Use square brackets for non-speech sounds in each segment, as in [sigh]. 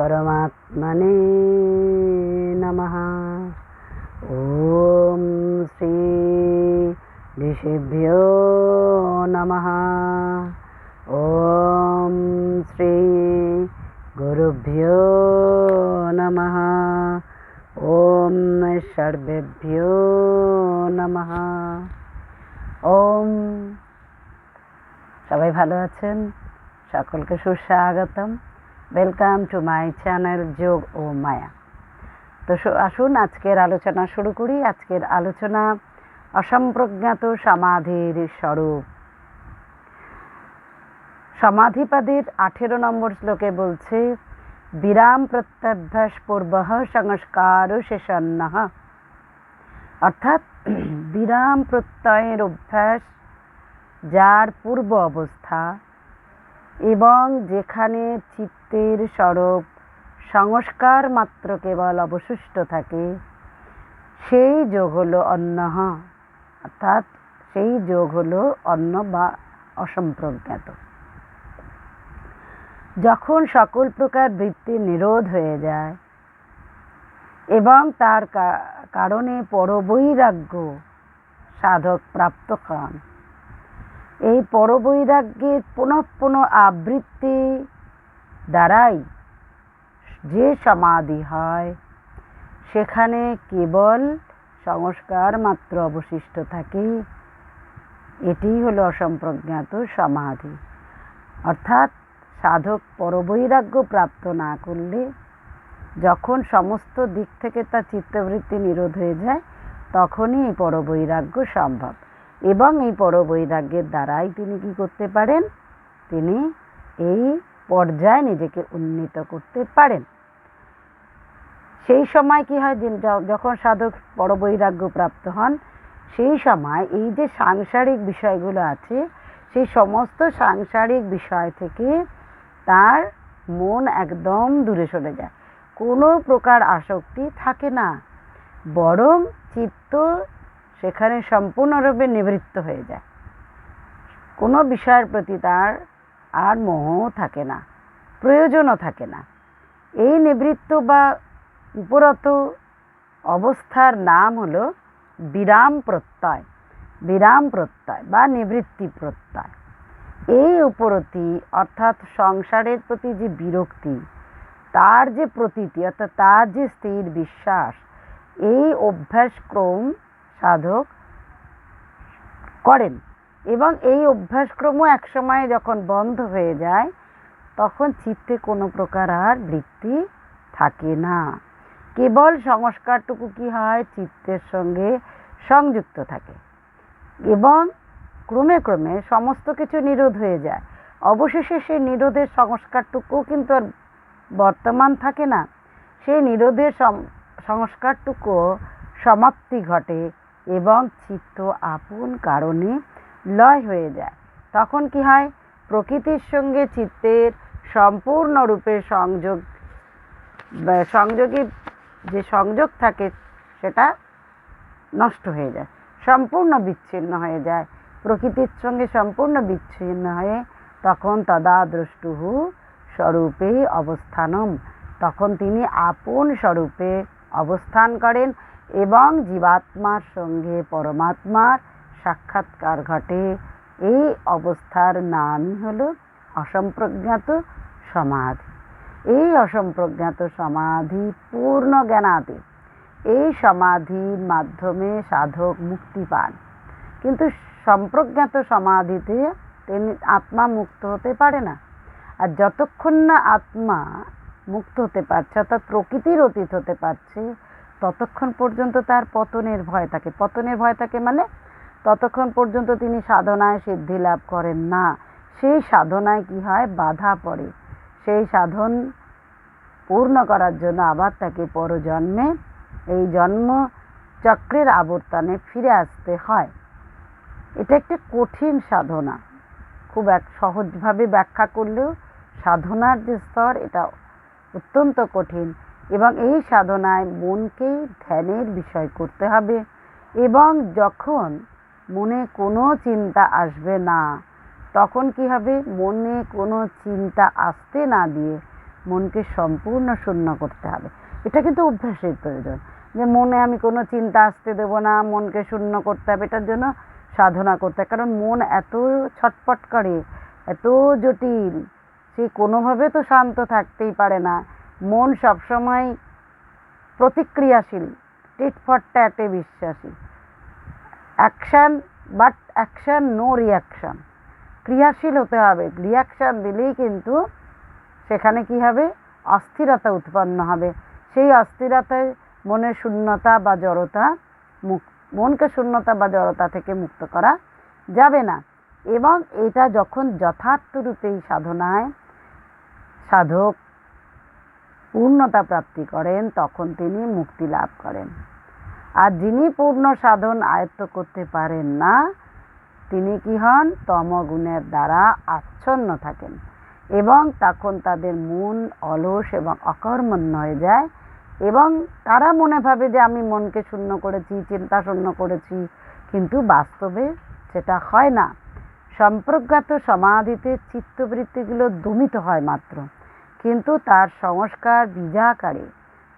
परमात्मने नमः ॐ श्री ऋषिभ्यो नमः ॐ श्री गुरुभ्यो नमः ॐ सर्वेभ्यो नमः ওম সবাই ভালো আছেন সকলকে সুস্বাগতম ওয়েলকাম টু মাই চ্যানেল যোগ ও মায়া তো আসুন, আজকের আলোচনা শুরু করি। আজকের আলোচনা অসম্প্রজ্ঞাত সমাধির স্বরূপ। সমাধিপাদের আঠেরো নম্বর শ্লোকে বলছে, বিরাম প্রত্যাভ্যাস পূর্ব সংস্কার শেষন্ন অর্থাৎ, [clears throat] বিরাম প্রত্যয়ের অভ্যাস যার পূর্ব অবস্থা এবং যেখানে চিত্তের স্বরূপ, সংস্কার মাত্র কেবল অবশিষ্ট থাকে। সেই যোগ হলো অন্নহ অর্থাৎ সেই যোগ হলো অন্ন বা অসম্প্রজ্ঞাত। যখন সকল প্রকার বৃত্তি নিরোধ হয়ে যায় এবং তার কারণে পরবৈরাগ্য সাধক প্রাপ্ত হন, এই পরবৈরাগ্যের পুনঃ পুনঃ আবৃত্তি দ্বারাই যে সমাধি হয়, সেখানে কেবল সংস্কার মাত্র অবশিষ্ট থাকে। এটি হলো অসম্প্রজ্ঞাত সমাধি। অর্থাৎ সাধক পরবৈরাগ্য প্রাপ্ত না করলে, যখন সমস্ত দিক থেকে তার চিত্তবৃত্তি নিরোধ হয়ে যায়, তখনই এই পরবৈরাগ্য সম্ভব। এবং এই পরবৈরাগ্যের দ্বারাই তিনি কি করতে পারেন? তিনি এই পর্যায়ে নিজেকে উন্নীত করতে পারেন। সেই সময় কি হয় যখন সাধক পরবৈরাগ্য প্রাপ্ত হন, সেই সময় এই যে সাংসারিক বিষয়গুলো আছে, সেই সমস্ত সাংসারিক বিষয় থেকে তার মন একদম দূরে সরে যায়। কোনো প্রকার আসক্তি থাকে না, বরং চিত্ত সেখানে সম্পূর্ণরূপে নিবৃত্ত হয়ে যায়। কোনো বিষয়ের প্রতি তার আর মোহও থাকে না, প্রয়োজনও থাকে না। এই নিবৃত্ত বা উপরত অবস্থার নাম হলো বিরাম প্রত্যয় বিরাম প্রত্যয় বা নিবৃত্তি প্রত্যয়। এই উপরতি অর্থাৎ সংসারের প্রতি যে বিরক্তি, তার যে প্রতীতি অর্থাৎ তার যে স্থির বিশ্বাস, এই অভ্যাসক্রম সাধক করেন। এবং এই অভ্যাসক্রমও একসময় যখন বন্ধ হয়ে যায়, তখন চিত্তে কোনো প্রকার আর বৃত্তি থাকে না। কেবল সংস্কারটুকু কি হয়? চিত্তের সঙ্গে সংযুক্ত থাকে। এবং ক্রমে ক্রমে সমস্ত কিছু নিরোধ হয়ে যায়। অবশেষে সেই নিরোধের সংস্কারটুকুও কিন্তু আর বর্তমান থাকে না। সেই নিরোধের সংস্কারটুকু সমাপ্তি ঘটে এবং চিত্ত আপন কারণে লয় হয়ে যায়। তখন কি হয়? প্রকৃতির সঙ্গে চিত্তের সম্পূর্ণরূপে সংযোগ সংযোগী যে সংযোগ থাকে, সেটা নষ্ট হয়ে যায়, সম্পূর্ণ বিচ্ছিন্ন হয়ে যায়। প্রকৃতির সঙ্গে সম্পূর্ণ বিচ্ছিন্ন হয়ে তখন তদা দ্রষ্টুহু স্বরূপে অবস্থানম। তখন তিনি আপন স্বরূপে অবস্থান করেন এবং জীবাত্মার সঙ্গে পরমাত্মার সাক্ষাৎকার ঘটে। এই অবস্থার নামই হল অসম্প্রজ্ঞাত সমাধি। এই অসম্প্রজ্ঞাত সমাধি পূর্ণ জ্ঞানাদি এই সমাধির মাধ্যমে সাধক মুক্তি পান। কিন্তু সম্প্রজ্ঞাত সমাধিতে তিনি আত্মা মুক্ত হতে পারে না। আর যতক্ষণ না আত্মা মুক্ত হতে পারছে, অর্থাৎ প্রকৃতির অতীত হতে পারছে, ততক্ষণ পর্যন্ত তার পতনের ভয় থাকে। পতনের ভয় থাকে মানে ততক্ষণ পর্যন্ত তিনি সাধনায় সিদ্ধি লাভ করেন না। সেই সাধনায় কি হয়? বাধা পড়ে। সেই সাধন পূর্ণ করার জন্য আবার তাকে পরজন্মে, এই জন্ম চক্রের আবর্তনে ফিরে আসতে হয়। এটা একটা কঠিন সাধনা। খুব এক সহজভাবে ব্যাখ্যা করলেও সাধনার যে স্তর, এটা অত্যন্ত কঠিন এবং এই সাধনায় মনকেই ধ্যানের বিষয় করতে হবে এবং যখন মনে কোনো চিন্তা আসবে না। তখন কি হবে? মনে কোনো চিন্তা আসতে না দিয়ে মনকে সম্পূর্ণ শূন্য করতে হবে। এটা কিন্তু অভ্যাসের প্রয়োজন। যে মনে আমি কোনো চিন্তা আসতে দেবো না, মনকে শূন্য করতে হবে, এটার জন্য সাধনা করতে হয় কারণ মন এত ছটপট করে, এত জটিল, সে কোনোভাবে তো শান্ত থাকতেই পারে না। মন সবসময় প্রতিক্রিয়াশীল, টিট ফর ট্যাটে বিশ্বাসী। Action but action no reaction ক্রিয়াশীল হতে হবে। রিয়াকশান দিলেই কিন্তু সেখানে কি হবে? অস্থিরতা উৎপন্ন হবে। সেই অস্থিরতায় মনের শূন্যতা বা জড়তা মুক মনকে শূন্যতা বা জড়তা থেকে মুক্ত করা যাবে না। এবং এটা যখন যথার্থ রূপে এই সাধনায় সাধক পূর্ণতা প্রাপ্তি করেন, তখন তিনি মুক্তি লাভ করেন। আর যিনি পূর্ণ সাধন আয়ত্ত করতে পারেন না, তিনি কি হন? তমগুণের দ্বারা আচ্ছন্ন থাকেন এবং তখন তাদের মন অলস এবং অকর্মণ্য হয়ে যায় এবং তারা মনে ভাবে যে আমি মনকে শূন্য করেছি, চিন্তা শূন্য করেছি, কিন্তু বাস্তবে সেটা হয় না। সম্প্রজ্ঞাত সমাধিতে চিত্তবৃত্তিগুলো দমিত হয় মাত্র, কিন্তু তার সংস্কার বীজাকারে,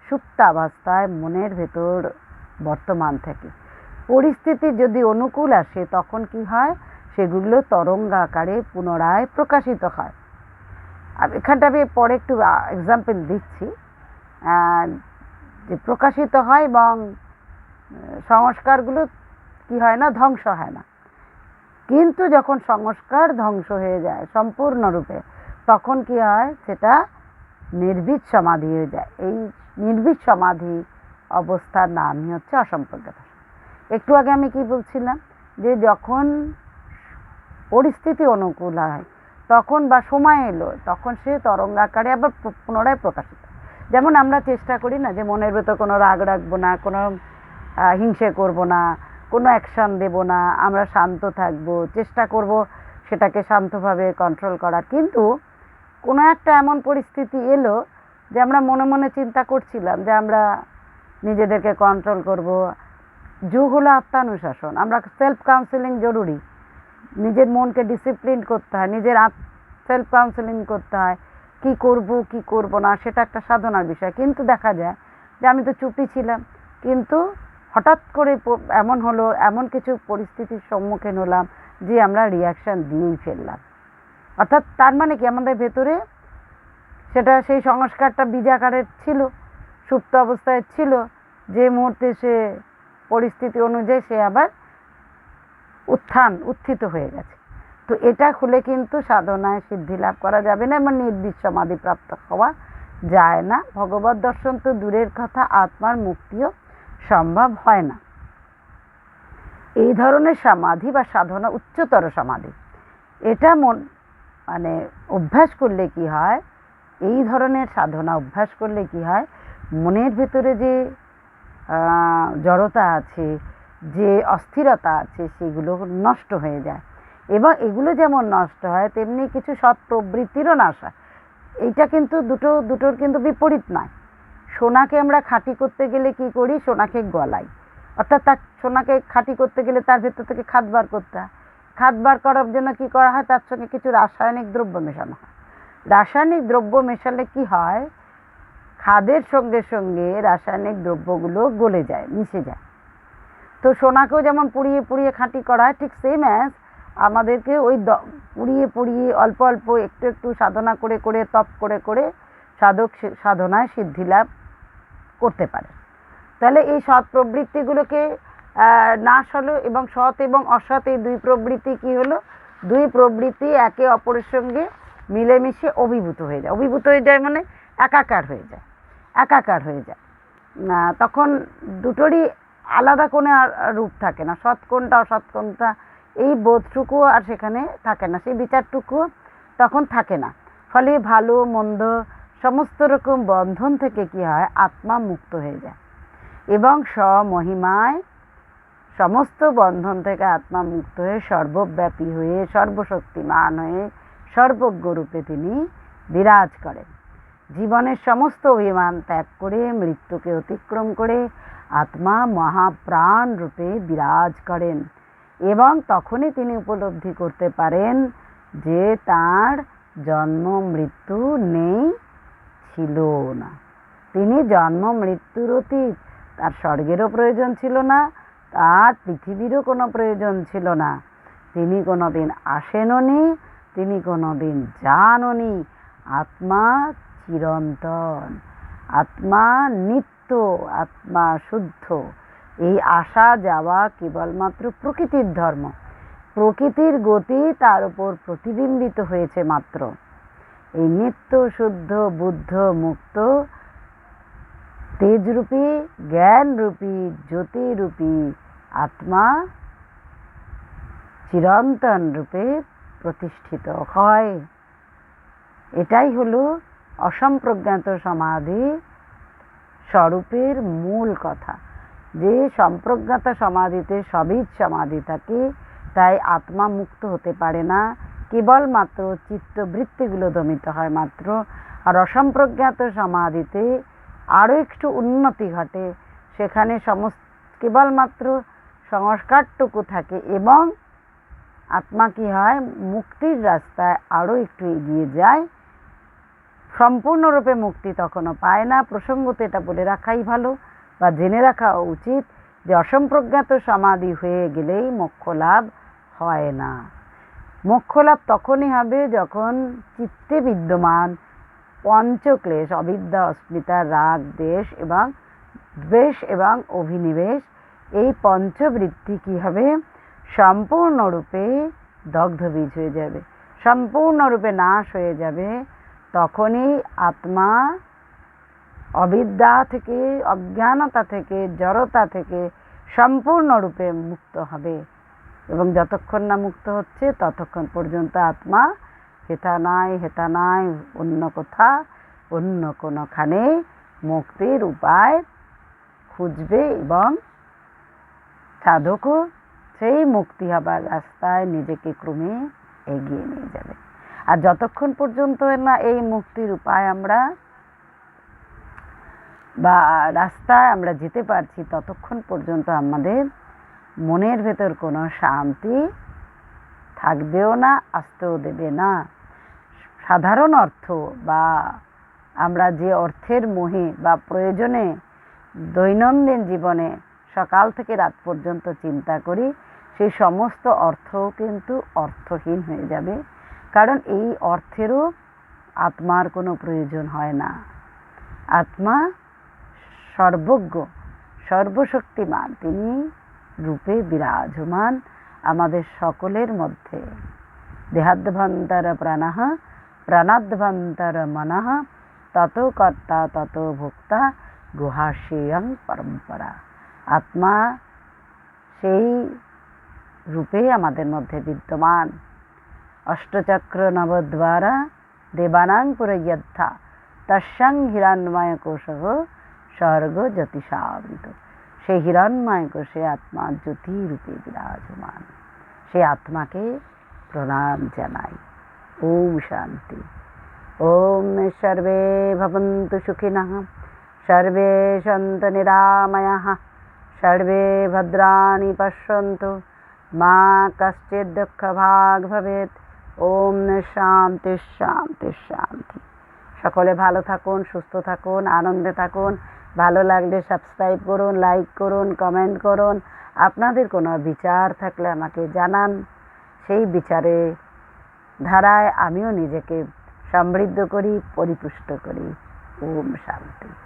সুপ্তাবস্থায় মনের ভেতর বর্তমান থেকে। পরিস্থিতি যদি অনুকূল আসে, তখন কি হয়? সেগুলো তরঙ্গাকারে পুনরায় প্রকাশিত হয়। আর এখানটা আমি পরে একটু এক্সাম্পল দিচ্ছি। যে প্রকাশিত হয় এবং সংস্কারগুলো কি হয় না, ধ্বংস হয় না। কিন্তু যখন সংস্কার ধ্বংস হয়ে যায় সম্পূর্ণরূপে, তখন কি হয়? সেটা নির্বিদ সমাধি হয়ে যায়। এই নির্বিদ সমাধি অবস্থার নামই হচ্ছে অসম্পর্কতা একটু আগে আমি কি বলছিলাম যে যখন পরিস্থিতি অনুকূল হয়, তখন বা সময় এলো, তখন সে তরঙ্গাকারে আবার পুনরায় প্রকাশিত। যেমন আমরা চেষ্টা করি না যে মনের ভেতর কোনো রাগ রাখব না, কোনো হিংসে করব না, কোনো অ্যাকশন দেব না, আমরা শান্ত থাকব, চেষ্টা করব সেটাকে শান্তভাবে কন্ট্রোল করার। কিন্তু কোনো একটা এমন পরিস্থিতি এলো যে আমরা মনে মনে চিন্তা করছিলাম যে আমরা নিজেদেরকে কন্ট্রোল করব। যুগ হলো আত্মানুশাসন। আমরা সেলফ কাউন্সেলিং জরুরি। নিজের মনকে ডিসিপ্লিন করতে হয়, নিজের সেলফ কাউন্সেলিং করতে হয়। কি করব কি করব না, সেটা একটা সাধনার বিষয়। কিন্তু দেখা যায় যে আমি তো চুপি ছিলাম, কিন্তু হঠাৎ করে এমন হলো, এমন কিছু পরিস্থিতির সম্মুখীন হলাম যে আমরা রিয়াকশান দিয়েই ফেললাম। অর্থাৎ তার মানে কি? আমাদের ভেতরে সেটা, সেই সংস্কারটা বীজাকারের ছিল। সুপ্ত অবস্থায় ছিল, যে মুহূর্তে সে পরিস্থিতি অনুযায়ী সে আবার উত্থান, উত্থিত হয়ে গেছে। তো এটা খুলে কিন্তু সাধনায় সিদ্ধি লাভ করা যাবে না এবং সমাধি প্রাপ্ত হওয়া যায় না। ভগবত দর্শন তো দূরের কথা, আত্মার মুক্তিও সম্ভব হয় না। এই ধরনের সমাধি বা সাধনা, উচ্চতর সমাধি, এটা মন মানে অভ্যাস করলে কি হয়? এই ধরনের সাধনা অভ্যাস করলে কি হয়? মনের ভেতরে যে জড়তা আছে, যে অস্থিরতা আছে, সেগুলো নষ্ট হয়ে যায়। এবং এগুলো যেমন নষ্ট হয়, তেমনি কিছু সৎ প্রবৃত্তিরও নাশ হয়। এইটা কিন্তু দুটো, দুটোর কিন্তু বিপরীত নয়। সোনাকে আমরা খাঁটি করতে গেলে কি করি? সোনাকে গলাই। অর্থাৎ তার, সোনাকে খাঁটি করতে গেলে তার ভেতর থেকে খাদ বার করতে হয়। খাদ বার করার জন্য কি করা হয়? তার সঙ্গে কিছু রাসায়নিক দ্রব্য মেশানো হয়। রাসায়নিক দ্রব্য মেশালে কি হয়? খাদের সঙ্গে সঙ্গে রাসায়নিক দ্রব্যগুলো গলে যায়, মিশে যায়। তো সোনাকেও যেমন পুড়িয়ে পুড়িয়ে খাঁটি করা হয় ঠিক সেম অ্যাজ আমাদেরকে ওই পুড়িয়ে পুড়িয়ে অল্প অল্প একটু একটু সাধনা করে করে, তপ করে করে সাধক সাধনায় সিদ্ধি লাভ করতে পারে। তাহলে এই সৎ প্রবৃত্তিগুলোকে নাশ হলো এবং সৎ এবং অসৎ এই দুই প্রবৃত্তি কি হলো? দুই প্রবৃত্তি একে অপরের সঙ্গে মিলেমিশে অভিভূত হয়ে যায়। অভিভূত হয়ে যায় মানে একাকার হয়ে যায়। একাকার হয়ে যায়। তখন দুটোরই আলাদা কোনো আর রূপ থাকে না, সৎ কোনটা অসৎ কোনটা এই বোধটুকু আর সেখানে থাকে না, সেই বিচারটুকু তখন থাকে না। ফলে ভালো, মন্দ, সমস্ত রকম বন্ধন থেকে কি হয়? আত্মা মুক্ত হয়ে যায়। এবং স্বমহিমায় সমস্ত বন্ধন থেকে আত্মা মুক্ত হয়ে সর্বব্যাপী হয়ে, সর্বশক্তিমান হয়ে সর্বজ্ঞ রূপে তিনি বিরাজ করেন। জীবনের সমস্ত অভিমান ত্যাগ করে, মৃত্যুকে অতিক্রম করে আত্মা মহাপ্রাণ রূপে বিরাজ করেন এবং তখনই তিনি উপলব্ধি করতে পারেন যে তার জন্ম মৃত্যু নেই, ছিল না। তিনি জন্ম মৃত্যুর অতীত, তার স্বর্গেরও প্রয়োজন ছিল না, তার পৃথিবীরও কোনো প্রয়োজন ছিল না। তিনি কোনো দিন আসেননি, তিনি কোনো দিন যাননি। আত্মা চিরন্তন। আত্মা নিত্য, আত্মা শুদ্ধ। এই আসা যাওয়া কেবলমাত্র প্রকৃতির ধর্ম। প্রকৃতির গতি তার উপর প্রতিবিম্বিত হয়েছে মাত্র। এই নিত্য, শুদ্ধ, বুদ্ধ, মুক্ত, তেজরূপী, জ্ঞানরূপী, জ্যোতিরূপী আত্মা চিরন্তন রূপে প্রতিষ্ঠিত হয়। এটাই হলো অসম্প্রজ্ঞাত সমাধি স্বরূপের মূল কথা। যে সম্প্রজ্ঞাত সমাধিতে সবই সমাধি থাকে, তাই আত্মা মুক্ত হতে পারে না। কেবলমাত্র চিত্তবৃত্তিগুলো দমিত হয় মাত্র। আর অসম্প্রজ্ঞাত সমাধিতে আরও একটু উন্নতি ঘটে। সেখানে সমস্ত, কেবলমাত্র সংস্কারটুকু থাকে এবং আত্মা কি হয়? মুক্তির রাস্তায় আরও একটু এগিয়ে যায়। সম্পূর্ণরূপে মুক্তি তখনও পায় না। প্রসঙ্গত এটা বলে রাখাই ভালো বা জেনে রাখা উচিত যে অসম্প্রজ্ঞাত সমাধি হয়ে গেলেই মোক্ষ লাভ হয় না। মোক্ষ লাভ তখনই হবে যখন চিত্তে বিদ্যমান পঞ্চক্লেশ, অবিদ্যা, অস্মিতা, রাগ, দেশ এবং দ্বেষ এবং অভিনিবেশ এই পঞ্চবৃত্তি কী হবে? সম্পূর্ণরূপে দগ্ধবীজ হয়ে যাবে। সম্পূর্ণরূপে নাশ হয়ে যাবে তখনই আত্মা অবিদ্যা থেকে, অজ্ঞানতা থেকে, জড়তা থেকে সম্পূর্ণরূপে মুক্ত হবে। এবং যতক্ষণ না মুক্ত হচ্ছে, ততক্ষণ পর্যন্ত আত্মা হেতা নাই হেতা নাই, অন্য কোথা, অন্য কোনোখানে মুক্তির উপায় খুঁজবে এবং সাধকও সেই মুক্তি হবার রাস্তায় নিজেকে ক্রমে এগিয়ে নিয়ে যাবে। আর যতক্ষণ পর্যন্ত না এই মুক্তির উপায় আমরা বা রাস্তায় আমরা যেতে পারছি, ততক্ষণ পর্যন্ত আমাদের মনের ভেতর কোনো শান্তি থাকবেও না, আসতেও দেবে না। সাধারণ অর্থ বা আমরা যে অর্থের মোহে বা প্রয়োজনে দৈনন্দিন জীবনে সকাল থেকে রাত পর্যন্ত চিন্তা করি, সেই সমস্ত অর্থও কিন্তু অর্থহীন হয়ে যাবে। কারণ এই অর্থেরও আত্মার কোনো প্রয়োজন হয় না। আত্মা সর্বজ্ঞ, সর্বশক্তিমান, তিনি রূপে বিরাজমান আমাদের সকলের মধ্যে। দেহাদ্ভন্তর প্রাণাহ, প্রাণাদ্ভন্তর মনঃ, তত কর্তা, তত ভোক্তা গুহাশিয়ং পরম্পরা। আত্মা সেই রূপে আমাদের মধ্যে বিদ্যমান। অষ্টচক্র নবদ্বারা দেবানাং পুরয়দ্ধা তস্যাং হিরণ্ময় কোষ স্বর্গ জ্যোতিষাবৃত সেই হিরণ্ময় কোষে আত্মা জ্যোতি রূপে বিরাজমান। সেই আত্মাকে প্রণাম জানাই। ওম শান্তি। ওম সর্বে ভবন্তু সুখিনঃ। সর্বে সন্তু নিরাময়াः সর্বে ভদ্রাণি পশ্যন্তু। মা কশ্চিৎ দুঃখভাগ ভবেত ওম শান্তি শান্তি শান্তি। সকলে ভালো থাকুন, সুস্থ থাকুন, আনন্দে থাকুন। ভালো লাগলে সাবস্ক্রাইব করুন লাইক করুন কমেন্ট করুন। আপনাদের কোনো বিচার থাকলে আমাকে জানান। সেই বিচারে ধারায় আমিও নিজেকে সমৃদ্ধ করি, পরিপুষ্ট করি। ওম শান্তি।